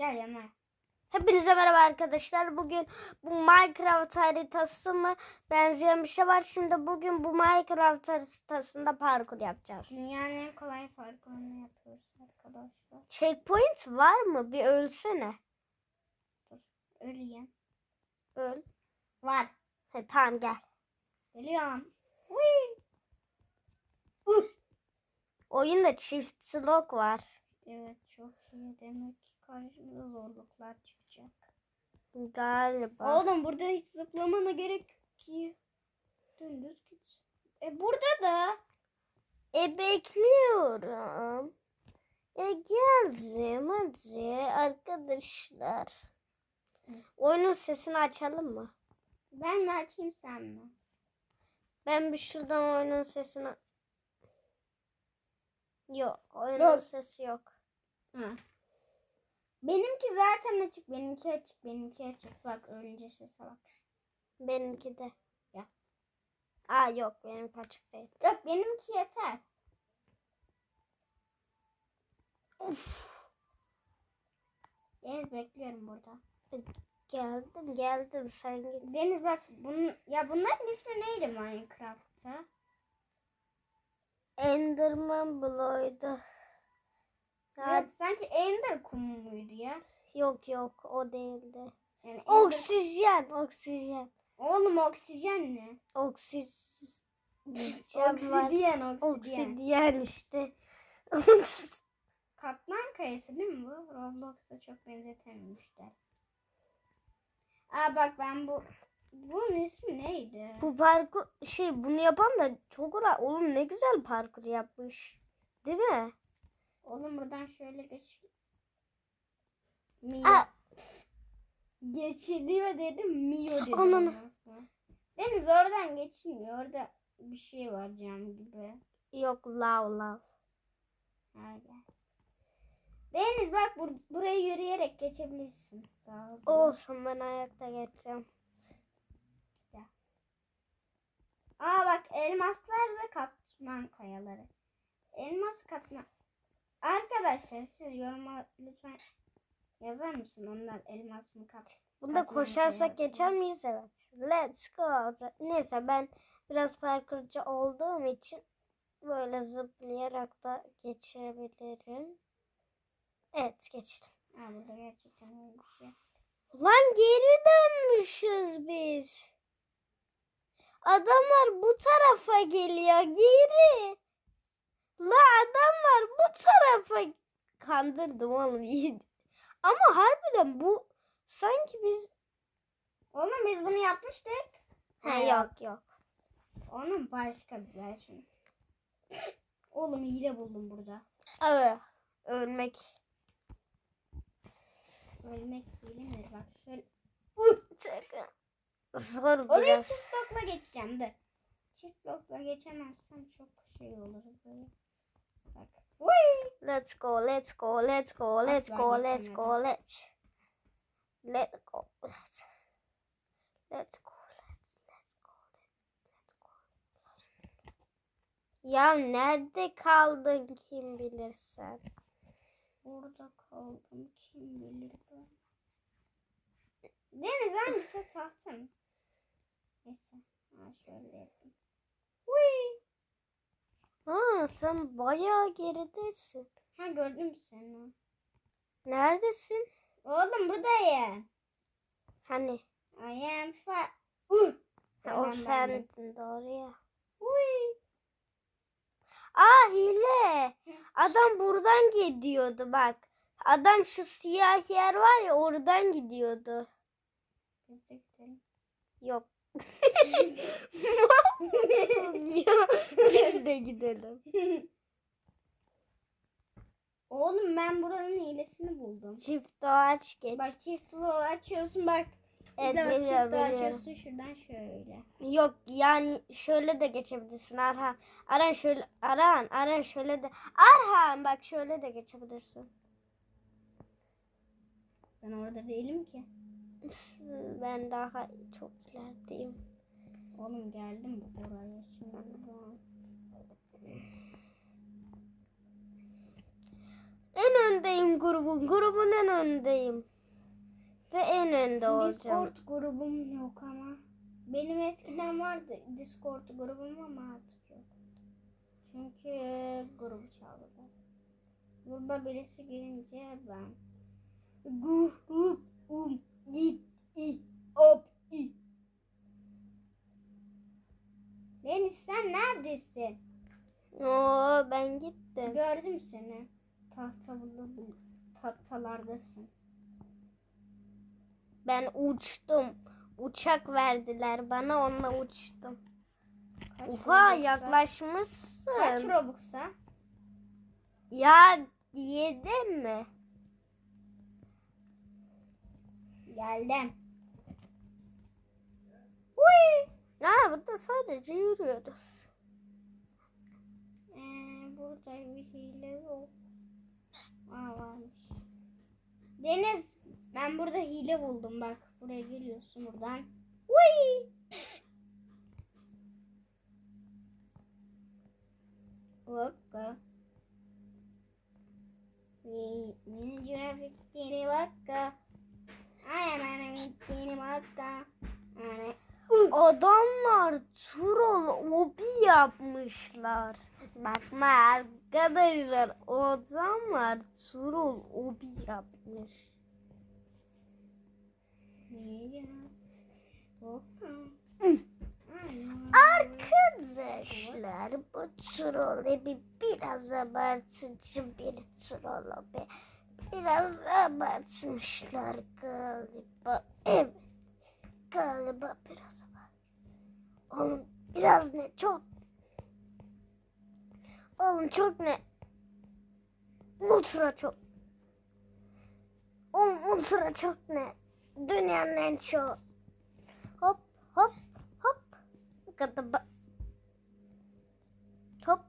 Gel yanıma. Hepinize merhaba arkadaşlar. Bugün bu Minecraft haritası mı benzeyen bir şey var. Şimdi bugün bu Minecraft haritasında parkur yapacağız. Dünyanın en kolay parkurunu yapıyoruz arkadaşlar. Checkpoint var mı? Bir ölsene. Öleyim. Öl. Var. He, tamam gel. Geliyorum. Uy. Oyunda çift slot var. Evet çok iyi. Demek karşımıza zorluklar çıkacak. Galiba. Oğlum burada hiç zıplamana gerek ki. Dümdüz git. E burada da. E bekliyorum. E geldim hadi arkadaşlar. Oyunun sesini açalım mı? Ben mi açayım sen mi? Ben bir şuradan oyunun sesini... Yok, oyunun Yok. sesi yok. Hı. Benimki zaten açık. Benimki açık. Benimki açık. Bak ölünce sese bak. Benimki de. Ya. Aa yok, benim açık değil. Yok benimki yeter. Of. Deniz bekliyorum burada. Geldim, geldim. Sen git. Deniz bak bunun ya bunların ismi neydi Minecraft'ta? Enderman Blood'u. Ya, Evet, sanki Ender kumu muydu ya? Yok yok, o değildi. Yani Ender- Oksijen, oksijen. Oğlum oksijen ne? Oksijen var. Obsidiyen, obsidiyen. Oksijen işte. Katman kayası değil mi bu? Roblox'ta çok benzetememişler. Aa bak ben bu bunun ismi neydi? Bu parkur şey bunu yapan da çok uğra. Oğlum ne güzel parkur yapmış. Değil mi? Oğlum buradan şöyle geç. Mio. Aa, Geçiliyor dedim Mio dedim. Sonra. Deniz oradan geçilmiyor. Orada bir şey var cam gibi. yok lav lav. Nerede? Deniz bak bur- burayı yürüyerek geçebilirsin. Daha hızlı. Olsun ben ayakta geçeceğim. Aa bak elmaslar ve katman kayaları. Elmas katman. Arkadaşlar siz yoruma lütfen yazar mısın onlar elmas mı kat? Bunda koşarsak geçer miyiz? Evet. Let's go. Neyse ben biraz parkurcu olduğum için böyle zıplayarak da geçebilirim. Evet geçtim. Aa burada gerçekten öyle bir şey. Lan geri dönmüşüz biz. Adamlar bu tarafa geliyor geri. La adamlar bu tarafa kandırdım oğlum. Ama harbiden bu sanki biz Oğlum biz bunu yapmıştık. ha, yok yok. Onun başka bir versiyonu. Oğlum hile buldum burada. Evet. Ölmek. Ölmek hile mi? Bak şöyle. Zor Oraya biraz. çift blokla geçeceğim de. Çift blokla geçemezsem çok şey olur böyle. Bak. Let's go, let's go, let's go, let's Asla go, let's geçemedim. go, let's. Let's go, let's. Let's go, let's, let's go, let's, let's go. Ya nerede kaldın kim bilir sen? Burada kaldım kim bilir ben. Deniz hangisi tahtım? Neyse. Ha şöyle yapayım. Uy! Ha sen bayağı geridesin. Ha gördüm seni. Neredesin? Oğlum buradayım. Hani? I am fa... Uh! Ha, o Tamam, ben sendin doğru ya. Uy! Aa hile. Adam buradan gidiyordu bak. Adam şu siyah yer var ya oradan gidiyordu. Yok. Ya, Biz de gidelim. Oğlum ben buranın hilesini buldum. Çift doğaç geç. Bak çift bloğu açıyorsun bak. Evet, bak çift biliyorum. açıyorsun şuradan şöyle. Yok yani şöyle de geçebilirsin Arhan. Arhan şöyle Arhan Arhan şöyle de Arhan bak şöyle de geçebilirsin. Ben orada değilim ki. Ben daha çok ilerideyim. Oğlum geldim buraya şimdi. En önde öndeyim grubun. Grubun en öndeyim. Ve en önde olacağım. Discord grubum yok ama. Benim eskiden vardı Discord grubum ama artık yok. Çünkü grubu çaldılar. Gruba birisi gelince ben grubum gitti op i. Deniz sen neredesin? Oo ben gittim. Gördüm seni. Tahtalı tahtalardasın. Ben uçtum. Uçak verdiler bana onunla uçtum. Kaç Oha Robux'a? yaklaşmışsın. Kaç Robux'a? Ya yedin mi? Geldim. Huy! Aa burada sadece yürüyoruz. Ee, burada bir hile yok. Aa varmış. Deniz ben burada hile buldum bak. Buraya geliyorsun buradan. Huy! Vakka. Mini grafikleri vakka. Adamlar troll obi yapmışlar. Bakma arkadaşlar adamlar troll obi yapmış. Arkadaşlar bu troll obi biraz abartıcı bir troll obi. Biraz abartmışlar galiba. Evet. Galiba biraz abart. Oğlum biraz ne çok. Oğlum çok ne. Ultra çok. Oğlum ultra çok ne. Dünyanın en çok. Hop hop hop. Gıdıba. Hop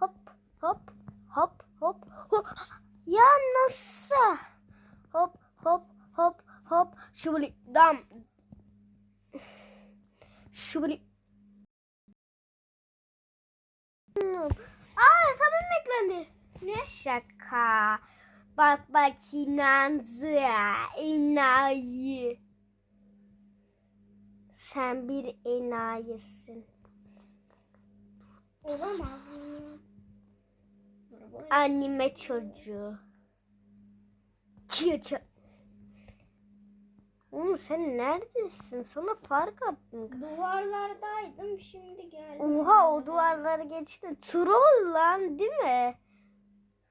hop hop hop hop hop. Ya nasıl? Hop hop hop hop. Şubuli dam. Şubuli. Aa hesabım eklendi. Ne? Şaka. Bak bak inandı. Enayi. Sen bir enayisin. Olamaz? Anime çocuğu. Çiğ çiğ. Oğlum sen neredesin? Sana fark attım. Duvarlardaydım şimdi geldim. Oha o duvarları geçti. Troll lan değil mi?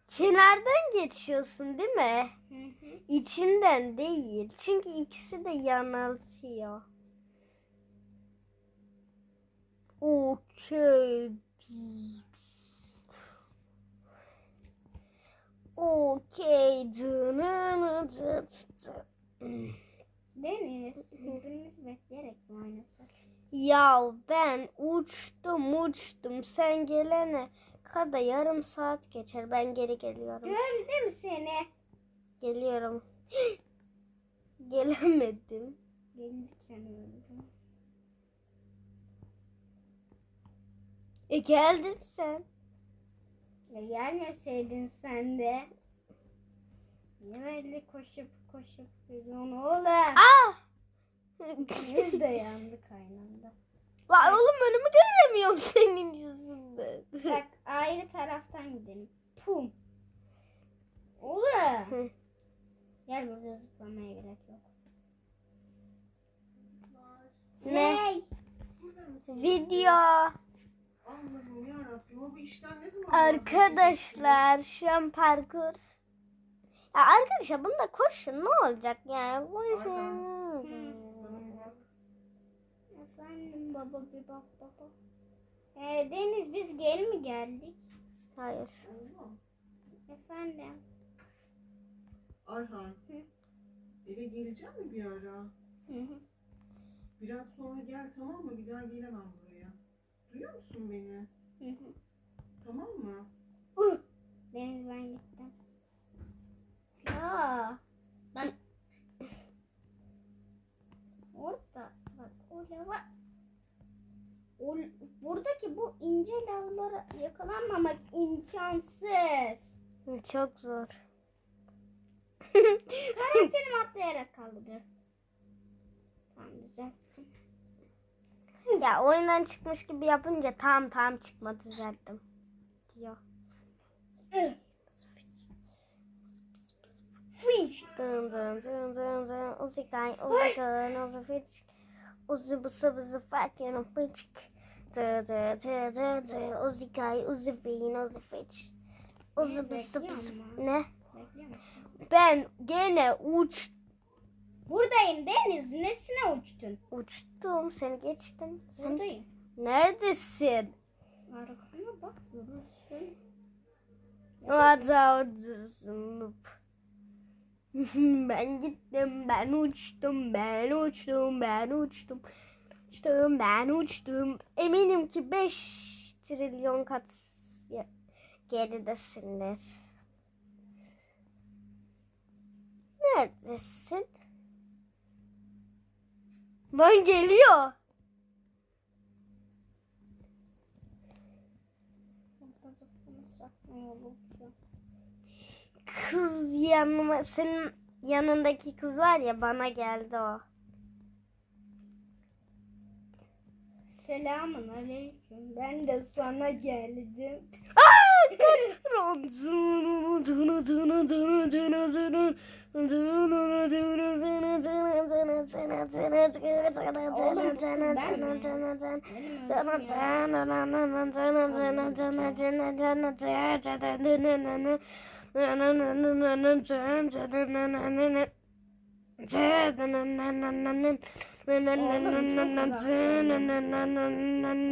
Kenardan geçiyorsun değil mi? Hı hı. İçinden değil. Çünkü ikisi de yanıltıyor. Okey. Okey. Dıt. Deniz birbirimizi bekleyerek mi oynasak? Ya ben uçtum uçtum. Sen gelene kadar yarım saat geçer. Ben geri geliyorum. Gördüm seni. Geliyorum. Gelemedim. Gelirken öldüm. E geldin sen. Ya gelmeseydin sen de. Niye böyle koşup koşup geliyorsun oğlum? Ah! Biz de yandık aynı anda. La oğlum önümü göremiyorum senin yüzünden. Bak ayrı taraftan gidelim. Pum. Oğlum. Gel burada zıplamaya gerek yok. Ne? Ney? Burada mısın? Video. Allah'ım yarabbim o bu işten ne zaman Arkadaşlar şu an parkur. Ya arkadaşlar bunda koşun ne olacak yani? Koşun. Efendim baba bir bak baba. Ee, Deniz biz gel mi geldik? Hayır. Efendim. Arhan. Hı. Eve geleceğim mi bir ara? Hı hı. Biraz sonra gel tamam mı? Bir daha gelemem buraya. Duyuyor musun beni? Hı hı. Tamam mı? Deniz ben gittim. Ya. Ben. Orada bak o lava. O, buradaki bu ince lavlara yakalanmamak imkansız. Çok zor. kere kaldı dur. Tamam düzelttim. Ya oyundan çıkmış gibi yapınca tam tam çıkma düzelttim. Diyor. Fiş. Dın dın dın dın dın. Uzi kay, uzi kay, uzi fiç. Uzi bısı bısı fakin fiç. Dı dı dı dı dı. Uzi kay, uzi fin, uzi fiç. Uzi bısı bısı. Ne? Ben gene uç Buradayım Deniz. Nesine uçtun? uçtum. Seni geçtim. Sen Buradayım. neredesin? Arkana bak görürsün. Orada oradasın. ben gittim, ben uçtum, ben uçtum, ben uçtum. Uçtum, ben uçtum. Eminim ki 5 trilyon kat geridesindir. Neredesin? Lan geliyor. Burada zıplamışsak ne olur ki? Kız yanıma, senin yanındaki kız var ya bana geldi o. Selamun aleyküm. Ben de sana geldim.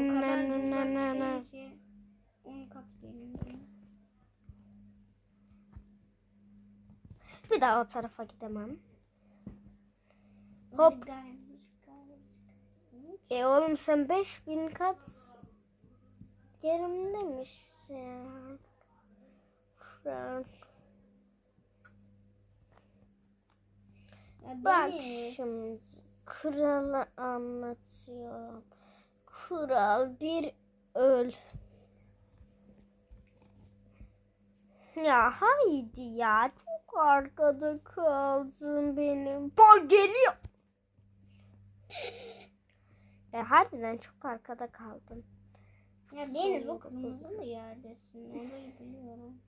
O kadar güzel ki 10 kat gelin. Bir daha o tarafa gidemem. Hop. E oğlum sen 5000 kat Frank. Bak şimdi kralı anlatıyorum. Kral bir öl. Ya haydi ya çok arkada kaldın benim. Bak geliyor. Ya harbiden çok arkada kaldın. Ya Deniz o kırmızılı yerdesin. Orayı biliyorum.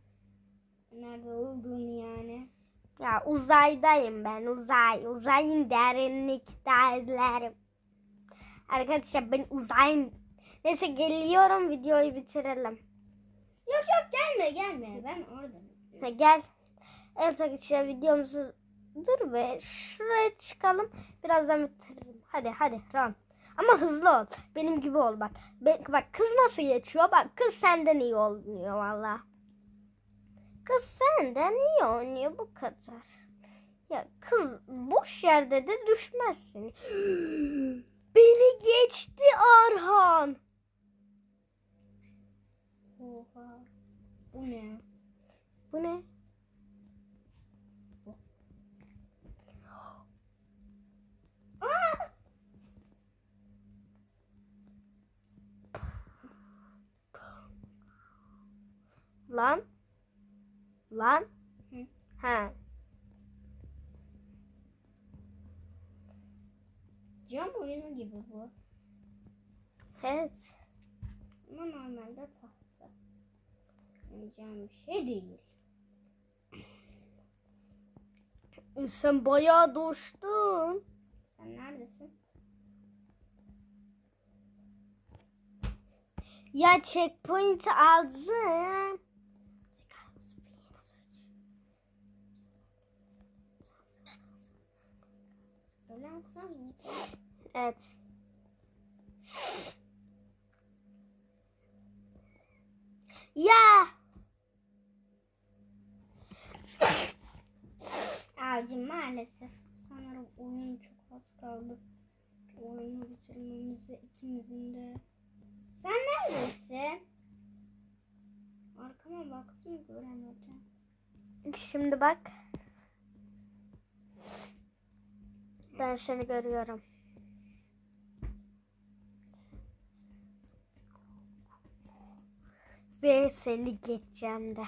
Nerede olduğunu yani. Ya uzaydayım ben uzay. Uzayın derinliklerlerim. Arkadaşlar ben uzayın. Neyse geliyorum videoyu bitirelim. Yok yok gelme gelme. Ben orada. Ha, gel. Evet arkadaşlar videomuzu dur be şuraya çıkalım. Birazdan bitiririm. Hadi hadi run. Ama hızlı ol. Benim gibi ol bak. Be- bak kız nasıl geçiyor? Bak kız senden iyi oynuyor valla. Kız senden iyi oynuyor bu kadar. Ya kız boş yerde de düşmezsin. Beni geçti Arhan. Oha. Bu ne? Bu ne? Lan. Lan. Hı. Ha. Cam oyunu gibi bu. Evet. Ama normalde tahta. Yani cam bir şey değil. E, Sen bayağı doştun. Sen neredesin? Ya checkpoint aldım. Evet. Ya. Abicim maalesef sanırım oyun çok az kaldı. Oyunu bitirmemize ikimizin de. Sen neredesin? Arkama baktım göremedim. Şimdi bak. Ben seni görüyorum. Ve seni geçeceğim de.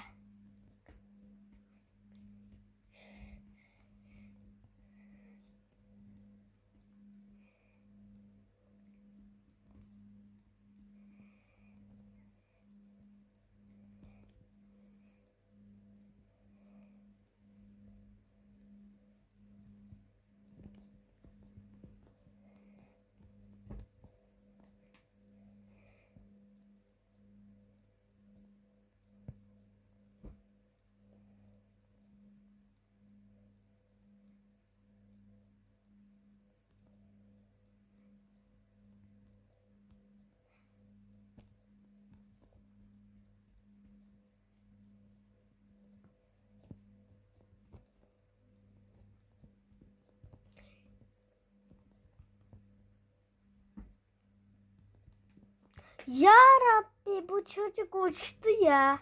Ya Rabbi bu çocuk uçtu ya.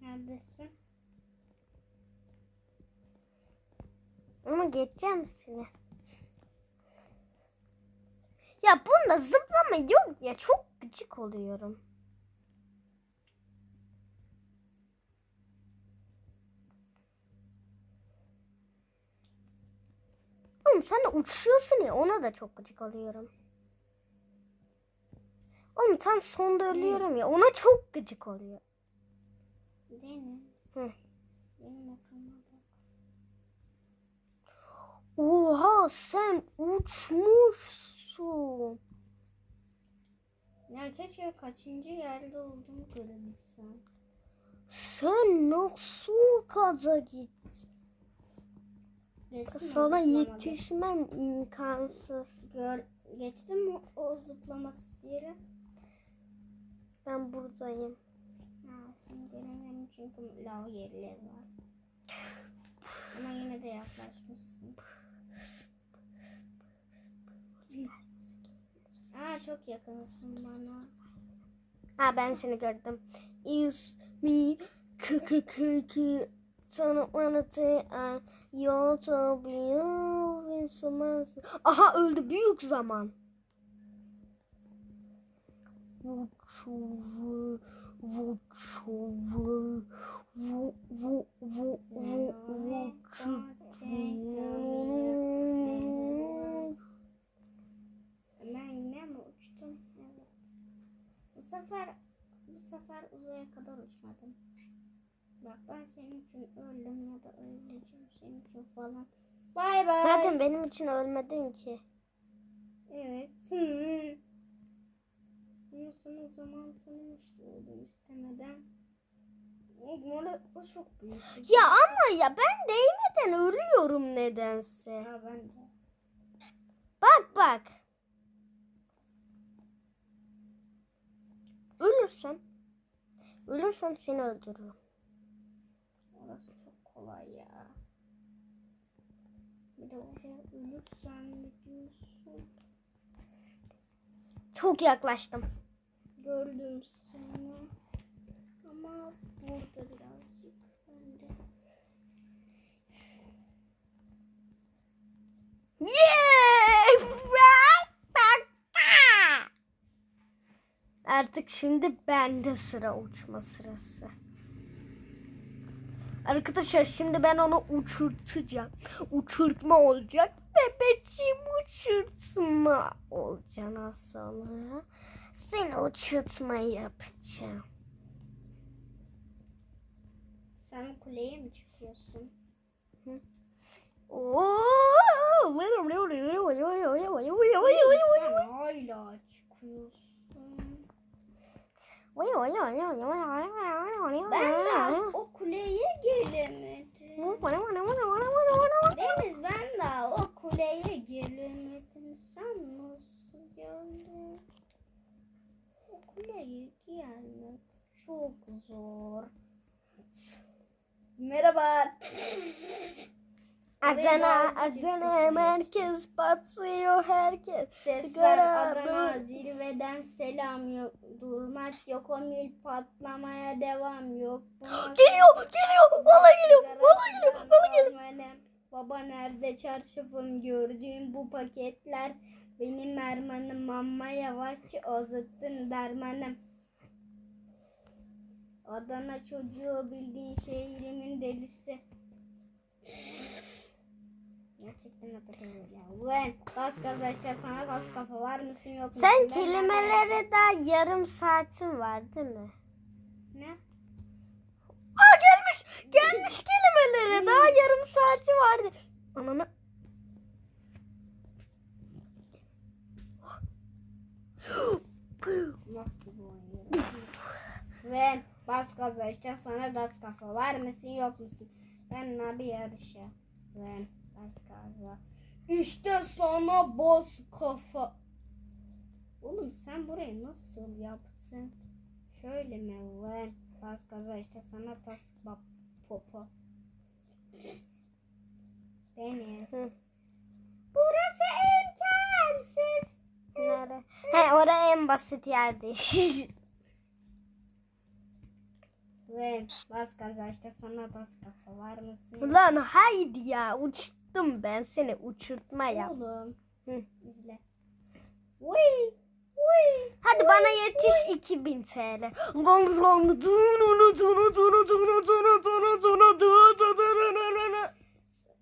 Neredesin? Ama geçeceğim seni. Ya bunda zıplama yok ya. Çok gıcık oluyorum. Oğlum sen de uçuyorsun ya ona da çok gıcık oluyorum. Oğlum tam sonda ölüyorum ya ona çok gıcık oluyor. Deniz. Hı. Benim aklıma bak. Oha sen uçmuşsun. Ya keşke kaçıncı yerde olduğumu görebilsem. Sen nasıl kaza git? Geçtim mi Sana yetişmem imkansız. Gör, geçtim mi o zıplaması yeri? Ben buradayım. Ha, şimdi gelemiyorum çünkü lav yerleri var. Ama yine de yaklaşmışsın. Aa çok yakınsın bana. Ha ben seni gördüm. Is me k k k k sana anlatı yolda bir zaman. Aha öldü büyük zaman. Vuçuvu vu vu vu vu vuçuvu Ben yine mi uçtum? Evet. Bu sefer bu sefer uzaya kadar uçmadım. Bak ben senin için öldüm ya da öleceğim senin için falan. Bay bay. Zaten benim için ölmedin ki. Evet. Ama sana zaman tanımış oldum istemeden. O, o, o çok büyük. Ya ama ya ben değmeden ölüyorum nedense. Ya ben de. Bak bak. Ölürsem. Ölürsem seni öldürürüm. Orası çok kolay ya. Bir de oraya ölürsen ne diyorsun? Çok yaklaştım. Gördüm seni. Ama burada birazcık ben de. Yeah! Artık şimdi bende sıra uçma sırası. Arkadaşlar şimdi ben onu uçurtacağım. Uçurtma olacak. Bebeciğim uçurtma olacaksın sonra. Seni uçurtma yapacağım. Sen kuleye mi çıkıyorsun? Oo! Sen hala çıkıyorsun. Ben daha o kuleye gelemedim. Deniz ben daha o kuleye gelemedim. Sen nasıl geldin? O kuleye gelmek çok zor. Merhaba. Adana, Adana, merkez batıyor herkes. Ses ver Adana zirveden selam yok. Durmak yok o mil patlamaya devam yok. Geliyor, geliyor. Valla geliyor, valla geliyor, valla geliyor. Baba nerede çarşafım gördüğüm bu paketler benim ermanım amma yavaşça azıttın dermanım. Adana çocuğu bildiğin şehrimin delisi. Gerçekten Adana ya. Ulan gaz gaz işte sana gaz kafa var mısın yok musun? Sen Ben kelimelere daha yarım saatin var değil mi? Ne? Aa gelmiş, gelmiş kelimelere daha yarım saati vardı. Ananı... Bak gibi oynuyorum. Ve bas gaza işte sana gaz kafa var mısın yok musun? Ben abi yarışa. Ve bas gaza. İşte sana bas kafa. Oğlum sen burayı nasıl yaptın? Şöyle mi lan? Bas gaza işte sana tas bak popo. Deniz. Burası imkansız. He oraya en basit yerde. Ve bas gaza işte sana das kafa var mısın? Ulan haydi ya uçtum ben seni uçurtma yap. Oğlum. Hı. İzle. Uy. Uy. Hadi bana yetiş 2000 TL.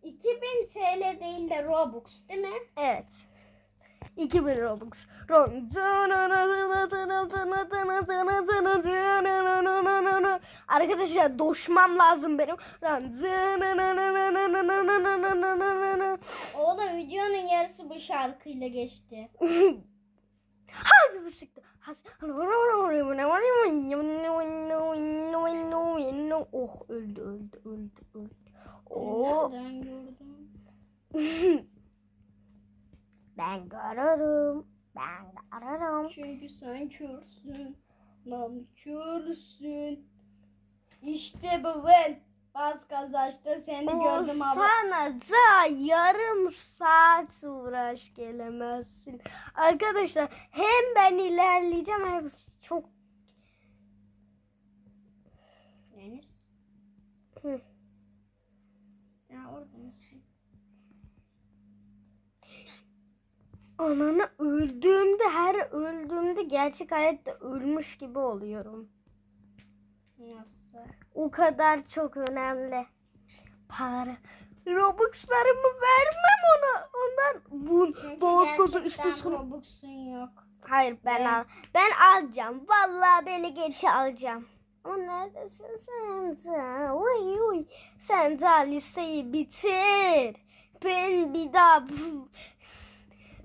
2000 TL değil de Robux değil mi? Evet. 2000 Robux. Arkadaşlar doşmam lazım benim. Oğlum videonun yarısı bu şarkıyla geçti. Hazır mısıktı? Oh öldü öldü öldü öldü. Oh. Nereden gördüm? Ben görürüm. Ben görürüm. Çünkü sen körsün. Lan körsün. İşte bu ben. Bas kazançta seni gördüm ama. Sana da yarım saat uğraş gelemezsin. Arkadaşlar hem ben ilerleyeceğim hem çok Deniz. Hı. Ya orada mısın? Ananı öldüğümde her öldüğümde gerçek hayatta ölmüş gibi oluyorum. Nasıl? O kadar çok önemli. Para. Robux'larımı vermem ona. Ondan Çünkü boğaz kozu üstü sonu. Robux'un yok. Hayır ben al. Ben alacağım. Vallahi beni geç alacağım. Ama neredesin sen? sen? Uy uy. Sen daha liseyi bitir. Ben bir daha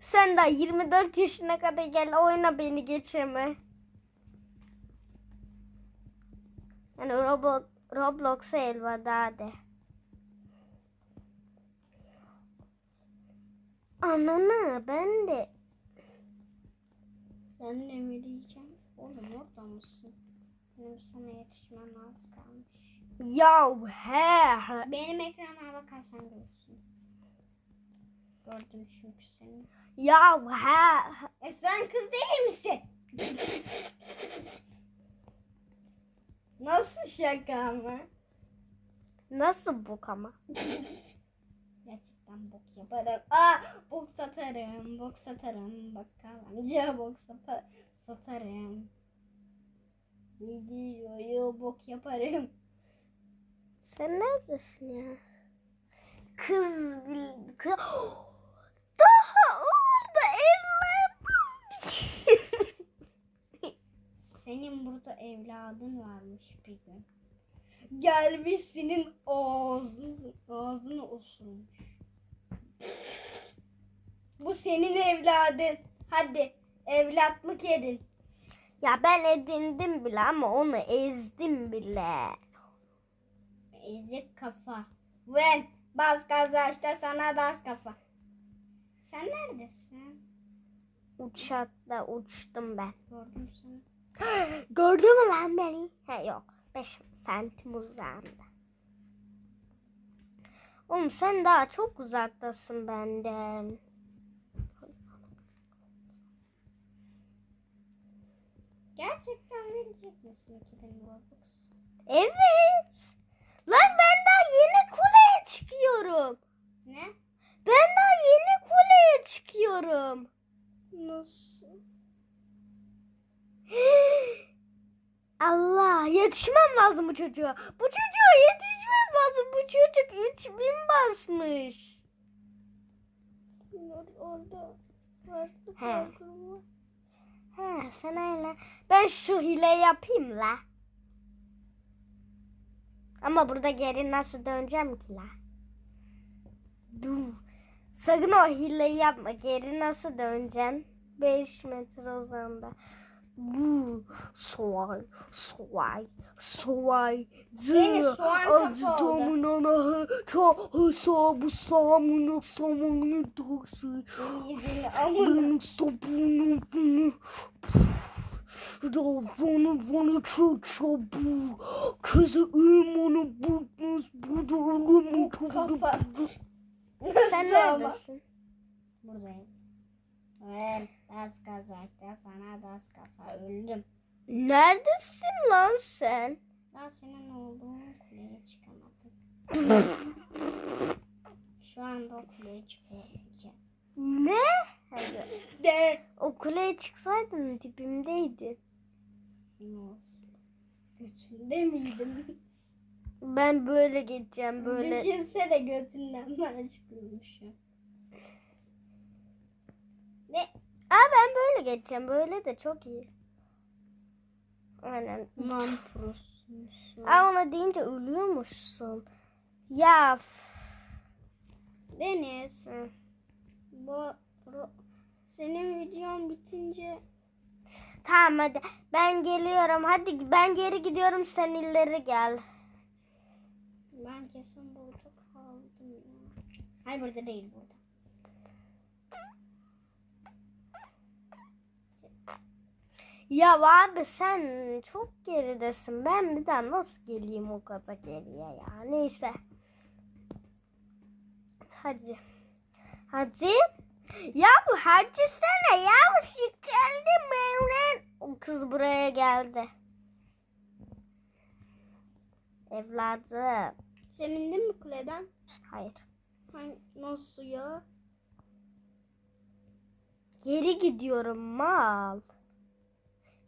sen daha 24 yaşına kadar gel oyna beni geçeme. Yani Roblox, Roblox'a elveda de. Anana ben de Sen ne mi diyeceğim? Oğlum orada mısın? Benim sana yetişmem az kalmış. Ya he. Benim ekranıma bakarsan görürsün. Gördüm çünkü seni. Ya he. E sen kız değil misin? Nasıl şaka mı? Nasıl bok ama? Gerçekten bok yaparım. Aa bok satarım. Bok satarım. Bakkalanca bok sata- satarım. Videoyu bok yaparım. Sen neredesin ya? Kız bil- kız daha orada evladım. Senin burada evladın varmış bir gün. Gelmiş senin ağzını, ağzını osurmuş. Bu senin evladın. Hadi evlatlık edin. ya ben edindim bile ama onu ezdim bile. Ezik kafa. Ven bas gaza işte sana bas kafa. Sen neredesin? Uçakta uçtum ben. Gördüm seni. Gördün mü lan beni? He yok. 5 santim uzağımda. Oğlum sen daha çok uzaktasın benden. Gerçekten verecek misin 2000 Robux? Evet. Lan ben daha yeni kuleye çıkıyorum. Ne? Ben daha yeni kuleye çıkıyorum. Nasıl? Allah yetişmem lazım bu çocuğa. Bu çocuğa yetişmem lazım. Bu çocuk 3000 basmış. Orada He. He sen öyle. Ben şu hile yapayım la. Ama burada geri nasıl döneceğim ki la? Dur. Sakın o hileyi yapma. Geri nasıl döneceğim? 5 metre uzağında. Bu soğay, soğay, soğay. Soğan kafa oldu. oldu. Ta sa bu samını samını dosu. Benim sabunu bunu. Ravonu bunu çok çabu. Kızı ümonu bulmuş. Bu da kafa. Sen neredesin? Buradayım. Ben, Das kazarsa sana das kafa öldüm. Neredesin lan sen? Ya senin olduğun kuleye çıkamadık. Şu anda o kuleye çıkıyorum ki. Ne? Hadi. De. O kuleye çıksaydın dibimdeydin. Olsun. Götünde miydim? Ben böyle geçeceğim böyle. Düşünsene götünden bana çıkıyormuşum. Ne? Aa ben böyle geçeceğim. Böyle de çok iyi. Aynen. Man prosun. Aa ona deyince ölüyormuşsun. Ya. Deniz. Hı. Bu senin videon bitince Tamam hadi. Ben geliyorum. Hadi ben geri gidiyorum. Sen ileri gel. ben kesin burada kaldım. Hayır burada değil burada. Ya abi sen çok geridesin. Ben bir daha nasıl geleyim o kadar geriye ya. Neyse. Hadi. Hadi. Ya bu hadi sana ya. Sıkıldım ben. O kız buraya geldi. Evladım. Sen indin mi kuleden? Hayır. Hani nasıl ya? Geri gidiyorum mal.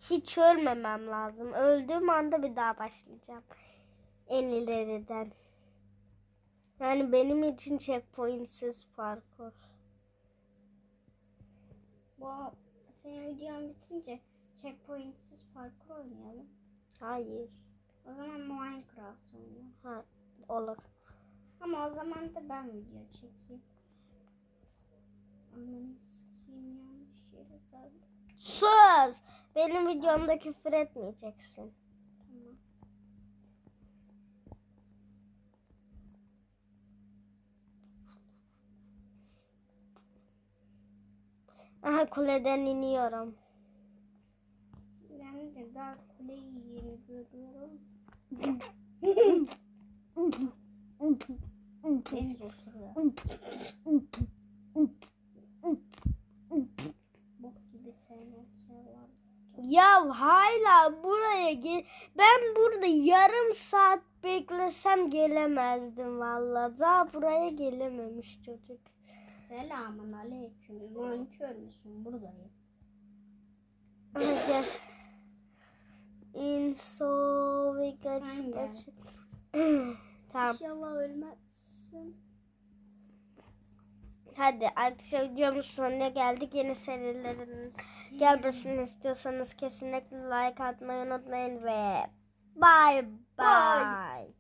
Hiç ölmemem lazım. Öldüğüm anda bir daha başlayacağım. En ileriden. Yani benim için checkpointsiz parkur. Bu senin videon bitince checkpointsiz parkur oynayalım. Hayır. O zaman Minecraft oynayalım. Ha, olur. Ama o zaman da ben video çekeyim. Ananı sikeyim yere Sus! Benim videomda küfür etmeyeceksin. Tamam. Aha kuleden iniyorum. Ben de daha kuleyi yeni görüyorum. Deniz osuruyor. Ya hala buraya gel. Ben burada yarım saat beklesem gelemezdim valla. Daha buraya gelememiş çocuk. Selamun aleyküm. Nankör müsün? Buradayım. Gel. Inso ve Sen kaç gel. kaç. tamam. İnşallah ölmezsin. Hadi arkadaşlar videomuzun sonuna geldik. Yeni serilerin gelmesini istiyorsanız kesinlikle like atmayı unutmayın ve bye bye.